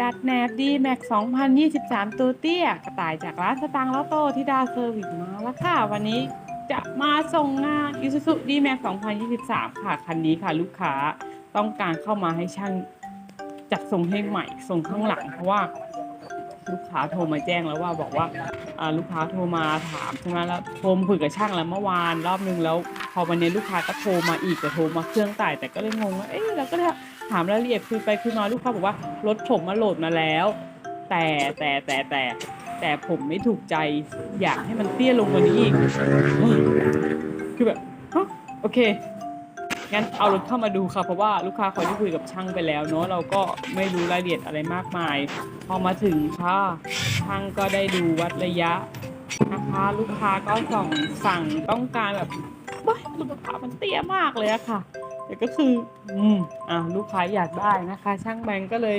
ดัดแนบดีแม็ก2023 ตัวเตี้ย กระต่ายจากร้านสตางค์ลอตโต้ที่ดาเซอร์วิสมาแล้วค่ะ วันนี้จะมาส่งงาน Isuzu D-Max 2023 ค่ะ คันนี้ค่ะลูกค้าต้องการเข้ามาให้ช่างจัดส่งให้ใหม่ส่งข้างหลังเพราะว่า ลูกค้าโทรมาแจ้งแล้วว่าบอกว่าลูกค้าโทรมาถามใช่ไหมแล้วโทรมาคุยกับช่างแล้วเมื่อวานรอบนึงแล้ว พอวันนี้ลูกค้าก็โทรมาอีกแต่โทรมาเครื่องต่ายแต่ก็เลยงงว่าเอ๊ะเราก็เลยถามรายละเอียดคุยไปคุยมาลูกค้าบอกว่ารถผมมาโหลดมาแล้ว แต่แต่แต่แต่แต่ผมไม่ถูกใจอยากให้มันเตี้ยลงกว่านี้อีกคือแบบฮะโอเค งั้นเอารถเข้ามาดูค่ะเพราะว่าลูกค้าคอยที่คุยกับช่างไปแล้วเนาะเราก็ไม่รู้รายละเอียดอะไรมากมาย พอมาถึงค่ะช่างก็ได้ดูวัดระยะนะคะลูกค้าก็ส่องสั่งต้องการแบบว้ายลูกค้ามันเตี้ยมากเลยอะค่ะ แต่ก็คือ อืมอ่าลูกค้าอยากได้นะคะ ช่างแบงก์ก็เลย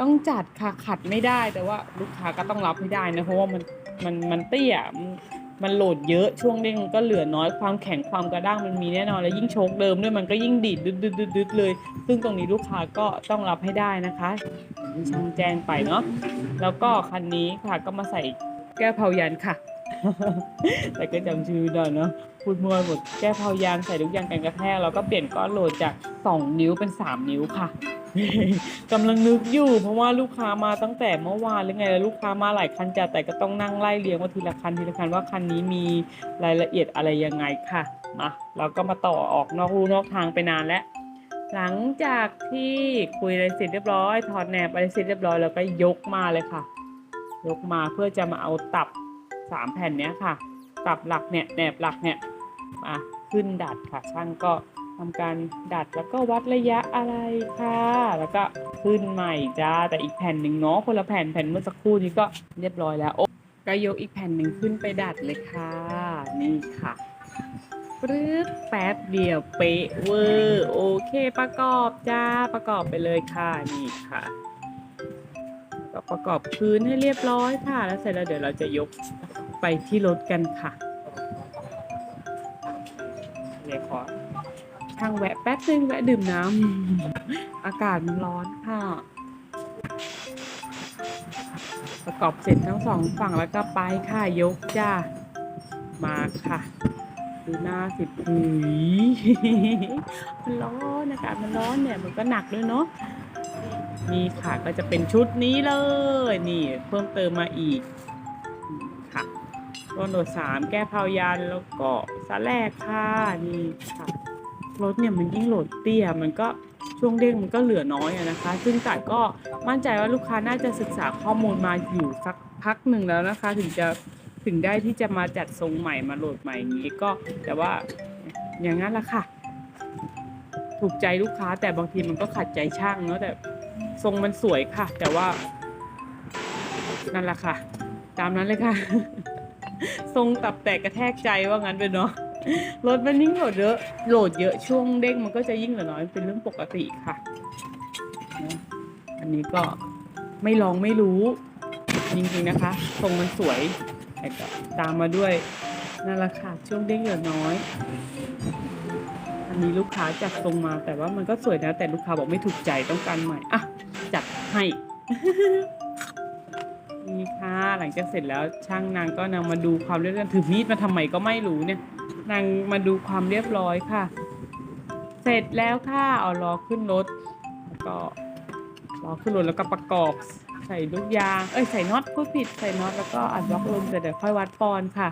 ต้องจัดค่ะขัดไม่ได้แต่ว่าลูกค้าก็ต้องรับให้ได้นะเพราะว่ามันมันมันเตี้ย มันโหลดเยอะช่วงเด้งก็เหลือน้อยความแข็งความกระด้างมันมีแน่นอนแล้วยิ่งโชคเดิมด้วยมันก็ยิ่งดีดดึดดึดดึดเลย ซึ่งตรงนี้ลูกค้าก็ต้องรับให้ได้นะคะช่างแจ้งไปเนาะแล้วก็คันนี้ค่ะก็มาใส่แก้วเผายันค่ะ แต่ก็จำชื่อได้เนาะพูดมัวหมดแก้วเผายานใส่ลูกยางกันกระแทกแล้วก็เปลี่ยนก้อนโหลดจาก 2 นิ้วเป็น 3 นิ้วค่ะ กำลังนึกอยู่ เพราะว่าลูกค้ามาตั้งแต่เมื่อวานหรือไงแล้วลูกค้ามาหลายคันจัดแต่ก็ต้องนั่งไล่เรียงว่าทีละคันทีละคันว่าคันนี้มีรายละเอียดอะไรยังไงค่ะมาเราก็มาต่อออกนอกรูนอกทางไปนานแล้ว หลังจากที่คุยอะไรเสร็จเรียบร้อยถอดแหนบอะไรเสร็จเรียบร้อยแล้วก็ยกมาเลยค่ะ ยกมาเพื่อจะมาเอาตับสามแผ่นเนี้ยค่ะ ตับหลักเนี่ยแหนบหลักเนี่ยมาขึ้นดัดค่ะช่างก็ ทำการดัดแล้วก็วัดระยะอะไรค่ะ แล้วก็ขึ้นใหม่จ้า แต่อีกแผ่นหนึ่งเนาะคนละแผ่นแผ่นเมื่อสักครู่นี้ก็เรียบร้อยแล้วโอ้ก็ยกอีกแผ่นหนึ่งขึ้นไปดัดเลยค่ะ นี่ค่ะปรึ๊บแป๊บเดียวเป๊ะเวอร์โอเคประกอบจ้าประกอบไปเลยค่ะนี่ค่ะก็ประกอบพื้นให้เรียบร้อยค่ะ แล้วเสร็จแล้วเดี๋ยวเราจะยกไปที่รถกันค่ะเดี๋ยวขอ ช่างแวะแป๊บนึงแวะดื่มน้ำ อากาศมันร้อนค่ะ ประกอบเสร็จทั้งสองฝั่งแล้วก็ไปค่ะยกจ้า มาค่ะ ดูหน้าสิหุยมันร้อนอากาศมันร้อนเนี่ยมันก็หนักด้วยเนาะนี่ค่ะก็จะเป็นชุดนี้เลย นี่เพิ่มเติมมาอีกอืมค่ะต้นโดดสามแก้เผายันแล้วก็สาแลกค่ะ นี่ค่ะ รถเนี่ยมันยิ่งโหลดเตี้ยมันก็ช่วงเด้งมันก็เหลือน้อยอะนะคะ ซึ่งแต่ก็มั่นใจว่าลูกค้าน่าจะศึกษาข้อมูลมาอยู่สักพักหนึ่งแล้วนะคะ ถึงจะถึงได้ที่จะมาจัดทรงใหม่มาโหลดใหม่อย่างนี้ก็แต่ว่าอย่างนั้นละค่ะ ถูกใจลูกค้าแต่บางทีมันก็ขัดใจช่างเนาะแต่ทรงมันสวยค่ะ แต่ว่า นั่นแหละค่ะ ตามนั้นเลยค่ะ ทรงตับแตกกระแทกใจว่างั้นไปเนาะ รถมันยิ่งโหลดเยอะ โหลดเยอะช่วงเด้งมันก็จะยิ่งเหลือน้อยเป็นเรื่องปกติค่ะอะอันนี้ก็ไม่ลองไม่รู้จริงๆนะคะทรงมันสวยแต่ก็ตามมาด้วยนั่นแหละค่ะช่วงเด้งเหลือน้อย อันนี้ลูกค้าจัดทรงมาแต่ว่ามันก็สวยนะ แต่ลูกค้าบอกไม่ถูกใจต้องการใหม่อะจัดให้นี่ค่ะหลังจากเสร็จแล้วช่างนางก็นางมาดูความเรียบร้อยถือมีดมาทำไมก็ไม่รู้เนี่ย นางมาดูความเรียบร้อยค่ะ เสร็จแล้วค่ะเอาล้อขึ้นรถแล้วก็ล้อขึ้นรถแล้วก็ประกอบใส่ลูกยาง เอ้ยใส่น็อตพูดผิดใส่น็อตแล้วก็อัดบล็อกลมเสร็จเดี๋ยวค่อยวัดปอนค่ะ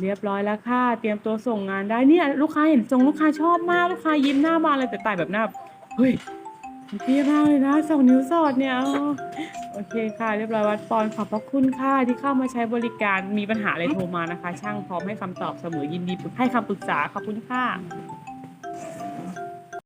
เรียบร้อยแล้วค่ะ เตรียมตัวส่งงานได้เนี่ยลูกค้าเห็นทรงลูกค้าชอบมากลูกค้ายิ้มหน้าบานเลยแต่ตายแบบหน้าเฮ้ย มันเตี้ยมากเลยนะสองนิ้วสอดเนี่ยโอเคค่ะ เรียบร้อยวัดปอนขอบพระคุณค่ะที่เข้ามาใช้บริการมีปัญหาอะไรโทรมานะคะ ช่างพร้อมให้คำตอบเสมอยินดีให้คำปรึกษาขอบคุณค่ะ